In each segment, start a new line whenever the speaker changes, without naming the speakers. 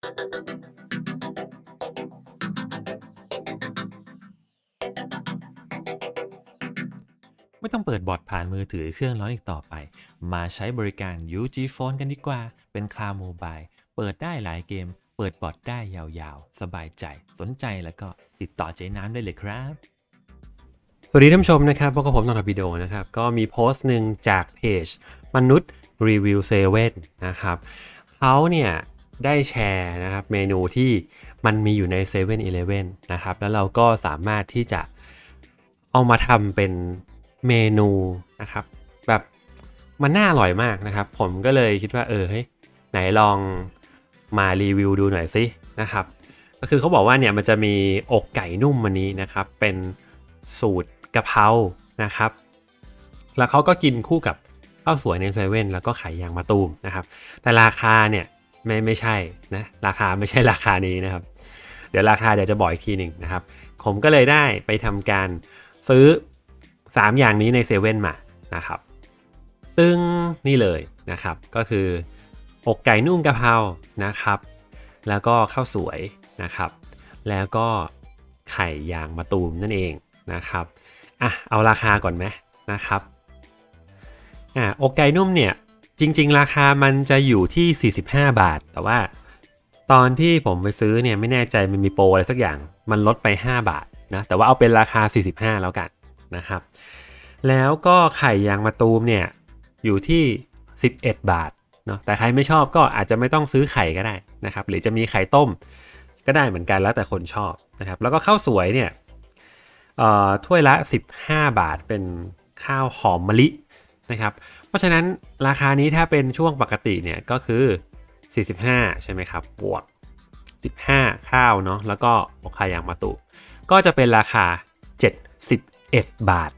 ไม่ต้องเปิดบอทผ่านมือถือเครื่องร้อนอีกต่อไป มาใช้บริการ UG Phone กันดีกว่า เป็นคลาวโมบาย เปิดได้หลายเกม เปิดบอทได้ยาวๆ สบายใจ สนใจแล้วก็ติดต่อเจ๊น้ำได้เลยครับ
สวัสดีท่านผู้ชมนะครับพบกับผมนนทบิโดนะครับ ก็มีโพสต์หนึ่งจากเพจ มนุษย์รีวิวเซเว่นนะครับเขาเนี่ย ได้แชร์นะครับเมนูที่มันมีอยู่ใน7 e เ e ่ e อนะครับ แล้วเราก็สามารถที่จะเอามาทำเป็นเมนูนะครับ แบบมันน่าอร่อยมากนะครับ ผมก็เลยคิดว่าเออเฮ้ยไหนลองมารีวิวดูหน่อยสินะครับ ก็คือเขาบอกว่าเนี่ยมันจะมีอกไก่นุ่มมันนี้นะครับ เป็นสูตรกะเพรานะครับ แล้วเขาก็กินคู่กับข้าวสวยในเซเว่นแล้วก็ไข่ยางมะตูมนะครับ แต่ราคาเนี่ย ไม่ไม่ใช่นะราคาไม่ใช่ราคานี้นะครับ เดี๋ยวราคาเดี๋ยวจะบอกอีกทีหนึ่งนะครับ ผมก็เลยได้ไปทำการซื้อ 3 อย่างนี้ในเซเว่นมานะครับตึงนี่เลยนะครับ ก็คืออกไก่นุ่มกะเพรานะครับ แล้วก็ข้าวสวยนะครับ แล้วก็ไข่ยางมะตูมนั่นเองนะครับอะเอาราคาก่อนไหมนะครับอะอกไก่นุ่มเนี่ย จริง ๆ ราคามันจะอยู่ที่ 45 บาท แต่ว่าตอนที่ผมไปซื้อเนี่ยไม่แน่ใจมันมีโปรอะไรสักอย่าง มันลดไป 5 บาทนะแต่ว่าเอาเป็นราคา 45 แล้วกันนะครับ แล้วก็ไข่ยางมะตูมเนี่ยอยู่ที่ 11 บาทเนาะแต่ใครไม่ชอบก็อาจจะไม่ต้องซื้อไข่ก็ได้นะครับ หรือจะมีไข่ต้มก็ได้เหมือนกันแล้วแต่คนชอบนะครับ แล้วก็ข้าวสวยเนี่ยถ้วยละ 15 บาทเป็นข้าวหอมมะลิ นะครับ เพราะฉะนั้นราคานี้ถ้าเป็นช่วงปกติเนี่ยก็คือ 45 ใช่ไหมครับ บวก 15 ข้าวเนาะ แล้วก็บวกไข่ยางมะตูมก็จะเป็นราคา 71 บาท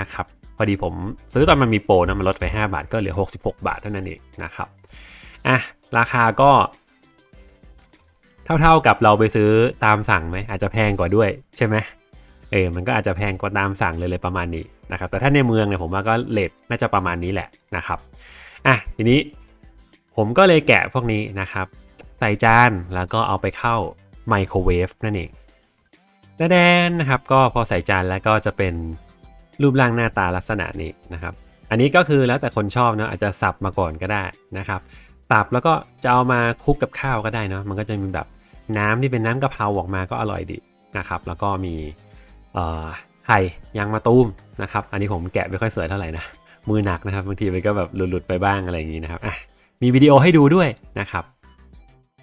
นะครับ พอดีผมซื้อตอนมันมีโปรนะมันลดไป 5 บาทก็เหลือ 66 บาทเท่านั้นเองนะครับ อะ ราคาก็ เท่าๆกับเราไปซื้อตามสั่งไหมอาจจะแพงกว่าด้วยใช่ไหม เออมันก็อาจจะแพงกว่าตามสั่งเลยเลยประมาณนี้นะครับแต่ถ้าในเมืองเนี่ยผมว่าก็เลทน่าจะประมาณนี้แหละนะครับอะทีนี้ผมก็เลยแกะพวกนี้นะครับ ใส่จานแล้วก็เอาไปเข้าไมโครเวฟนั่นเองแดนนะครับก็พอใส่จานแล้วก็จะเป็นรูปร่างหน้าตาลักษณะนี้นะครับ อันนี้ก็คือแล้วแต่คนชอบเนาะอาจจะสับมาก่อนก็ได้นะครับสับแล้วก็จะเอามาคลุกกับข้าวก็ได้เนาะมันก็จะมีแบบน้ำที่เป็นน้ำกะเพราออกมาก็อร่อยดีนะครับ แล้วก็มี ไข่ยางมะตูมนะครับ อันนี้ผมแกะไม่ค่อยสวยเท่าไหร่นะ มือหนักนะครับบางทีมันก็แบบหลุดๆไปบ้างอะไรอย่างนี้นะครับอะมีวิดีโอให้ดูด้วยนะครับ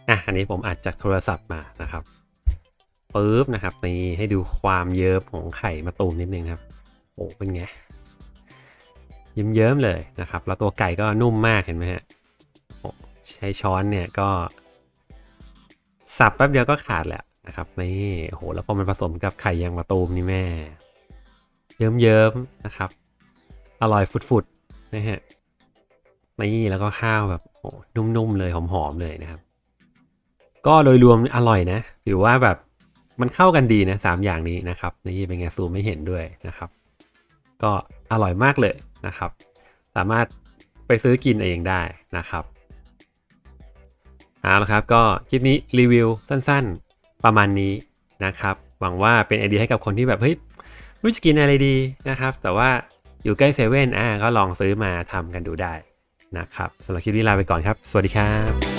อะอันนี้ผมอัดจากโทรศัพท์มานะครับปึ๊บนะครับนี่ให้ดูความเยิ้มของไข่มะตูมนิดนึงครับโอ้เป็นไงยิ้มเยิ้มเลยนะครับ แล้วตัวไก่ก็นุ่มมากเห็นไหมฮะใช้ช้อนเนี่ยก็ สับแป๊บเดียวก็ขาดแหละ นะครับนี่โหแล้วพอมันผสมกับไข่ยางมะตูมนี่แม่ เยิ้มๆนะครับ อร่อยฟุดๆนะฮะนี่แล้วก็ข้าวแบบโอ้นุ่มๆเลยหอมๆเลยนะครับ ก็โดยรวมอร่อยนะถือว่าแบบมันเข้ากันดีนะสามอย่างนี้นะครับนี่เป็นไงซูมไม่เห็นด้วยนะครับ ก็อร่อยมากเลยนะครับ สามารถไปซื้อกินเองได้นะครับเอาละครับก็คลิปนี้รีวิวสั้น ๆ ประมาณนี้นะครับ หวังว่าเป็นไอเดียให้กับคนที่แบบเฮ้ยรู้จะกินอะไรดีนะครับ แต่ว่าอยู่ใกล้เซเว่นอ่าก็ลองซื้อมาทำกันดูได้นะครับสำหรับคลิปนี้ลาไปก่อนครับ สวัสดีครับ